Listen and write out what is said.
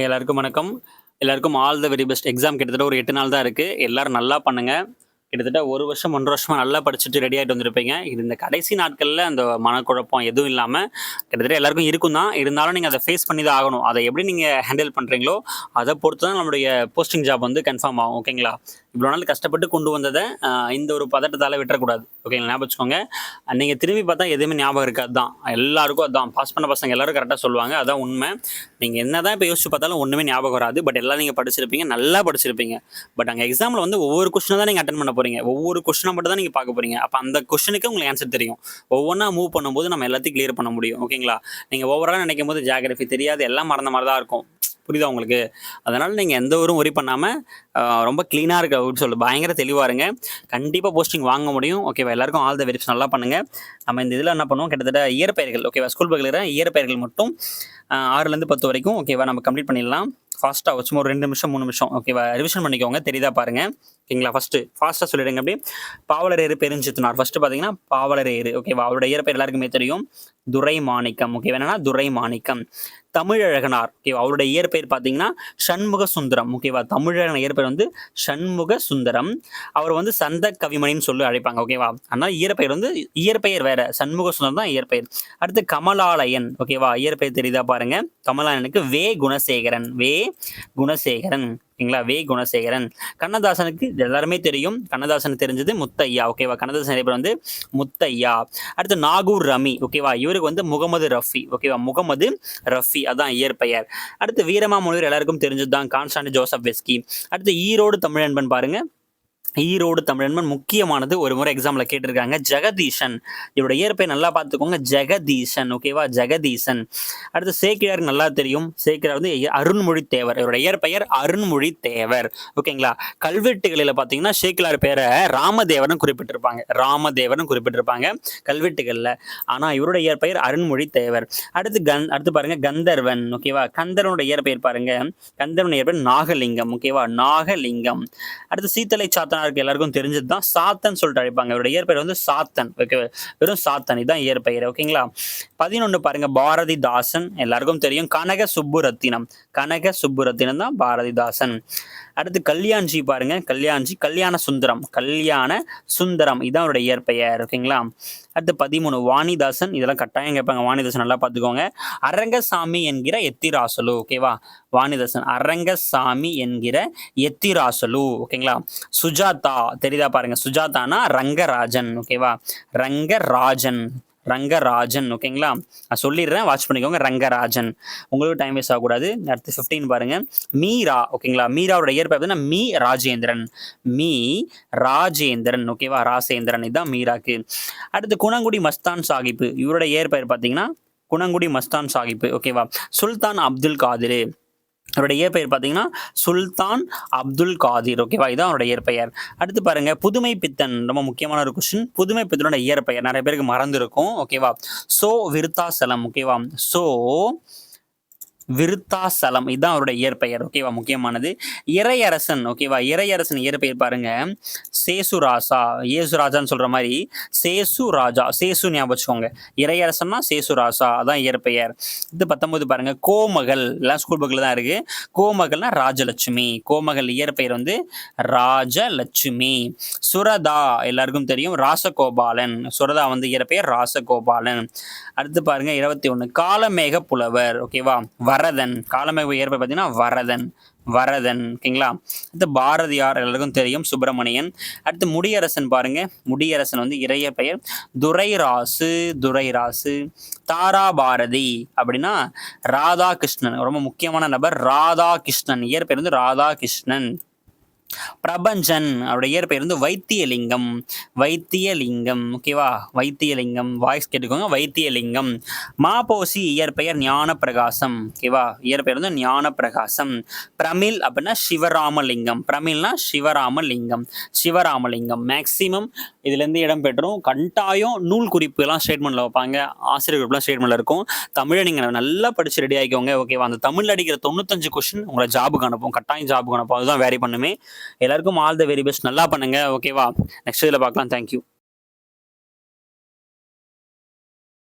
எல்லாருக்கும் வணக்கம். எல்லாருக்கும் all the very best. Exam கிட்டத்தட்ட ஒரு எட்டு நாள் தான் இருக்குது எல்லோரும் நல்லா பண்ணுங்கள் கிட்டத்தட்ட ஒரு வருஷம் ஒன்றரை வருஷமாக நல்லா படிச்சுட்டு ரெடி ஆகிட்டு வந்திருப்பீங்க. இது இந்த கடைசி நாட்களில் அந்த மனக்குழப்பம் எதுவும் இல்லாமல் கிட்டத்தட்ட எல்லாருக்கும் இருக்கும் தான். இருந்தாலும் நீங்கள் அதை ஃபேஸ் பண்ணி தான் ஆகணும். அதை எப்படி நீங்கள் ஹேண்டில் பண்ணுறீங்களோ அதை பொறுத்து தான் நம்மளுடைய போஸ்டிங் ஜாப் வந்து கன்ஃபார்ம் ஆகும். ஓகேங்களா இவ்வளோ நாள் கஷ்டப்பட்டு கொண்டு வந்ததை இந்த ஒரு பதட்டத்தால் விட்டுறக்கூடாது. ஓகேங்களா ஞாபகம் வச்சுக்கோங்க. நீங்கள் திரும்பி பார்த்தா எதுவுமே ஞாபகம் இருக்காது தான். எல்லாருக்கும் அதுதான் பாஸ் பண்ண பசங்க எல்லாரும் கரெக்டாக சொல்லுவாங்க. அதான் உண்மை. நீங்கள் என்ன தான் இப்போ யோசிச்சு பார்த்தாலும் ஒன்றுமே ஞாபகம் வராது. பட் எல்லாம் நீங்கள் படிச்சிருப்பீங்க. நல்லா படிச்சிருப்பீங்க. பட் அங்கே எக்ஸாமில் வந்து ஒவ்வொரு கொஸ்டினை தான் நீங்கள் அட்டன் பண்ண போறீங்க. ஒவ்வொரு கொஸ்டினை மட்டும் தான் நீங்கள் பார்க்க போறீங்க. அப்போ அந்த கொஸ்டினுக்கு உங்களுக்கு ஆன்சர் தெரியும். ஒவ்வொன்றா மூவ் பண்ணும்போது நம்ம எல்லாத்தையும் கிளியர் பண்ண முடியும். ஓகேங்களா நீங்கள் ஓவரால் நினைக்கும் போது ஜாகிரஃபி தெரியாது. எல்லாம் மறந்த மாதிரி தான் இருக்கும். புரியுதா உங்களுக்கு? அதனால் நீங்கள் எந்த ஒரு ஒரி பண்ணாமல் ரொம்ப க்ளீனாக இருக்க அப்படின்னு சொல்லு. பயங்கர தெளிவாக இருங்க. கண்டிப்பாக போஸ்டிங் வாங்க முடியும். ஓகேவா எல்லாருக்கும் ஆல் த வெரிஃப்ஸ் நல்லா பண்ணுங்கள் நம்ம இந்த இதில் என்ன பண்ணுவோம்? கிட்டத்தட்ட இயற்பெயர்கள் ஓகேவா ஸ்கூல் பக்கத்தில் இயற்பெயர்கள் மட்டும் ஆறுலேருந்து பத்து வரைக்கும். ஓகேவா நம்ம கம்ப்ளீட் பண்ணிடலாம். ஃபாஸ்ட்டாக சும்மா ஒரு ரெண்டு நிமிஷம் மூணு நிமிஷம். ஓகேவா ரிவிஷன் பண்ணிக்கோங்க. தெரியுதா பாருங்கள் ஓகேங்களா? ஃபஸ்ட்டு ஃபாஸ்ட்டாக சொல்லிடுங்க அப்படி பாவலரேறு பெருஞ்சித்தனார் ஃபஸ்ட்டு பார்த்தீங்கன்னா பாவலரேறு ஓகேவா அவரோட இயற்பெயர் எல்லாருக்குமே தெரியும். துரை மாணிக்கம் ஓகேவா வேணா துரை மாணிக்கம் தமிழழகனார். ஓகேவா அவருடைய இயற்பெயர் பார்த்தீங்கன்னா சண்முக சுந்தரம் ஓகேவா தமிழழகன் இயற்பெயர் வந்து சண்முக சுந்தரம் அவர் வந்து சந்த கவிமணின்னு சொல்லி அழைப்பாங்க. ஓகேவா ஆனால் இயற்பெயர் வந்து இயற்பெயர் வேற. சண்முக சுந்தரம் தான் இயற்பெயர். அடுத்து கமலாலயன். ஓகேவா இயற்பெயர் தெரியுதா பாருங்க. கமலாலயனுக்கு வே குணசேகரன். வே குணசேகரன். ஓகேங்களா வே. குணசேகரன். கண்ணதாசனுக்கு இது எல்லாருமே தெரியும். கண்ணதாசன் தெரிஞ்சது முத்தையா. ஓகேவா கண்ணதாசன் நிறைய பேர் வந்து முத்தையா. அடுத்து நாகூர் ரமி. ஓகேவா இவருக்கு வந்து முகமது ரஃபி. ஓகேவா முகமது ரஃபி. அதான் இயற்பெயர். அடுத்து வீரமாமுனிவர் எல்லாருக்கும் தெரிஞ்சது தான் கான்ஸ்டாண்ட் ஜோசப் வெஸ்கி. அடுத்து ஈரோடு தமிழன்பன் பாருங்க. ஈரோடு தமிழன்மன் முக்கியமானது ஒரு முறை எக்ஸாமில் கேட்டிருக்காங்க. ஜெகதீஷன். இவரோட இயற்பை நல்லா பார்த்துக்கோங்க. ஜெகதீஷன். ஓகேவா ஜெகதீசன் அடுத்து சேக்கிழாருக்கு நல்லா தெரியும். சேக்கிழார் வந்து அருண்மொழி தேவர் இவரோட இயற்பெயர் அருண்மொழி தேவர் ஓகேங்களா கல்வெட்டுகளில் பார்த்தீங்கன்னா சேக்கிழார் பேரை ராமதேவர்னு குறிப்பிட்டிருப்பாங்க. ராமதேவர்னு குறிப்பிட்டிருப்பாங்க கல்வெட்டுகளில். ஆனால் இவரோட இயற்பெயர் அருண்மொழி தேவர் அடுத்து கந் அடுத்து பாருங்க கந்தர்வன். ஓகேவா கந்தர்வனோட இயற்பெயர் பாருங்க. கந்தர்வன் இயற்பெயர் நாகலிங்கம். ஓகேவா நாகலிங்கம். அடுத்து சீத்தலை இருக்கு எல்லாருக்கும் தெரிஞ்சது தான். சாத்தன் சொல்லிட்டு அழைப்பாங்க. இவருடைய இயற்பெயர் வந்து சாத்தன். ஓகே வெறும் சாத்தன் இதுதான் இயற்பெயர் ஓகேங்களா? பதினொன்று பாருங்க பாரதிதாசன். எல்லாருக்கும் தெரியும். கனக சுப்புரத்தினம். கனக சுப்புரத்தினம் தான் பாரதிதாசன். அடுத்து கல்யாண்ஜி பாருங்க கல்யாண்ஜி கல்யாண சுந்தரம். கல்யாண சுந்தரம் இதான் அவருடைய இயற்பெயர் ஓகேங்களா? அடுத்து பதிமூணு வாணிதாசன். இதெல்லாம் கட்டாயம் கேட்பாங்க. வாணிதாசன் நல்லா பார்த்துக்கோங்க. அரங்கசாமி என்கிற எத்திராசலு ஓகேவா? வாணிதாசன் அரங்கசாமி என்கிற எத்திராசலு ஓகேங்களா? சுஜா சுஜாதா தெரியுதா பாருங்க. சுஜாதானா ரங்கராஜன் ஓகேவா ரங்கராஜன் ரங்கராஜன் ஓகேங்களா நான் சொல்லிடுறேன் வாட்ச் பண்ணிக்கோங்க ரங்கராஜன். உங்களுக்கு டைம் வேஸ்ட் ஆகக்கூடாது. அடுத்து 15 பாருங்க. மீரா ஓகேங்களா மீராவோட இயற்பெயர் பார்த்தீங்கன்னா மீ ராஜேந்திரன். மீ ராஜேந்திரன் ஓகேவா ராசேந்திரன். இதுதான் மீராக்கு. அடுத்து குணங்குடி மஸ்தான் சாஹிப் இவரோட இயற்பெயர் பார்த்தீங்கன்னா குணங்குடி மஸ்தான் சாஹிப் ஓகேவா சுல்தான் அப்துல் காதிரு. அவருடைய இயற்பெயர் பார்த்தீங்கன்னா சுல்தான் அப்துல் காதிர். ஓகேவா இதான் அவருடைய இயற்பெயர். அடுத்து பாருங்க புதுமை பித்தன். ரொம்ப முக்கியமான ஒரு கொஸ்டின் புதுமை பித்தனோட இயற்பெயர். நிறைய பேருக்கு மறந்துருக்கும். ஓகேவா சோ விருத்தாசலம். ஓகேவா சோ விருத்தாசலம். இதுதான் அவருடைய இயற்பெயர். ஓகேவா? முக்கியமானது. இறையரசன். ஓகேவா? இறையரசன் இயற்பெயர் பாருங்க. சேசுராசா. ஏசுராஜான்னு சொல்ற மாதிரி சேசு ராஜா சேசு ஞாபகம் வச்சுக்கோங்க. இறையரசன்னா சேசுராசா. அதான் இயற்பெயர். இது பத்தொன்பது பாருங்க. கோமகள். எல்லாம் ஸ்கூல் புக்கில் தான் இருக்கு. கோமகள்னா ராஜலட்சுமி. கோமகள் இயற்பெயர் வந்து ராஜலட்சுமி. சுரதா எல்லாருக்கும் தெரியும். ராசகோபாலன். சுரதா வந்து இயற்பெயர் ராசகோபாலன். அடுத்து பாருங்க இருபத்தி ஒன்று காலமேக புலவர் ஓகேவா? வரதன் காலமேக இயற்பெயர் பார்த்தீங்கன்னா வரதன் வரதன் ஓகேங்களா? அடுத்து பாரதியார் எல்லாருக்கும் தெரியும் சுப்பிரமணியன். அடுத்து முடியரசன் பாருங்க. முடியரசன் வந்து இறைய பெயர். துரைராசு துரைராசு. தாரா பாரதி அப்படின்னா ராதாகிருஷ்ணன் ரொம்ப முக்கியமான நபர். ராதாகிருஷ்ணன். இயற்பெயர் வந்து ராதாகிருஷ்ணன். பிரபஞ்சன். அவருடைய இயற்பெயர் வந்து வைத்தியலிங்கம். வைத்தியலிங்கம். ஓகேவா வைத்தியலிங்கம். வாய்ஸ் கேட்டுக்கோங்க. வைத்தியலிங்கம். மாபோசி இயற்பெயர் ஞான பிரகாசம் ஓகேவா இயற்பெயர் வந்து ஞான பிரகாசம் பிரமிழ் அப்படின்னா சிவராமலிங்கம். பிரமிழ்னா சிவராமலிங்கம். சிவராமலிங்கம். மேக்சிமம் இதுலேருந்து இடம்பெற்றும் கண்டாயம் நூல் குறிப்புலாம் ஸ்டேட்மெண்ட்டில் வைப்பாங்க. ஆசிரியர் குறிப்புலாம் ஸ்டேட்மெண்ட்டில் இருக்கும். தமிழை நீங்கள் நல்லா படித்து ரெடி ஆகிக்கோங்க ஓகேவா அந்த தமிழ் அடிக்கிற தொண்ணூத்தஞ்சு கொஷின் உங்களை ஜாபுக்கு அனுப்பும். கட்டாயம் ஜாபுக்கு அனுப்பும். அதுதான் வேரி பண்ணுமே எல்லாருக்கும் ஆல் த வெரி பெஸ்ட் நல்லா பண்ணுங்க. ஓகேவா நெக்ஸ்ட் இதில் பார்க்கலாம். தேங்க்யூ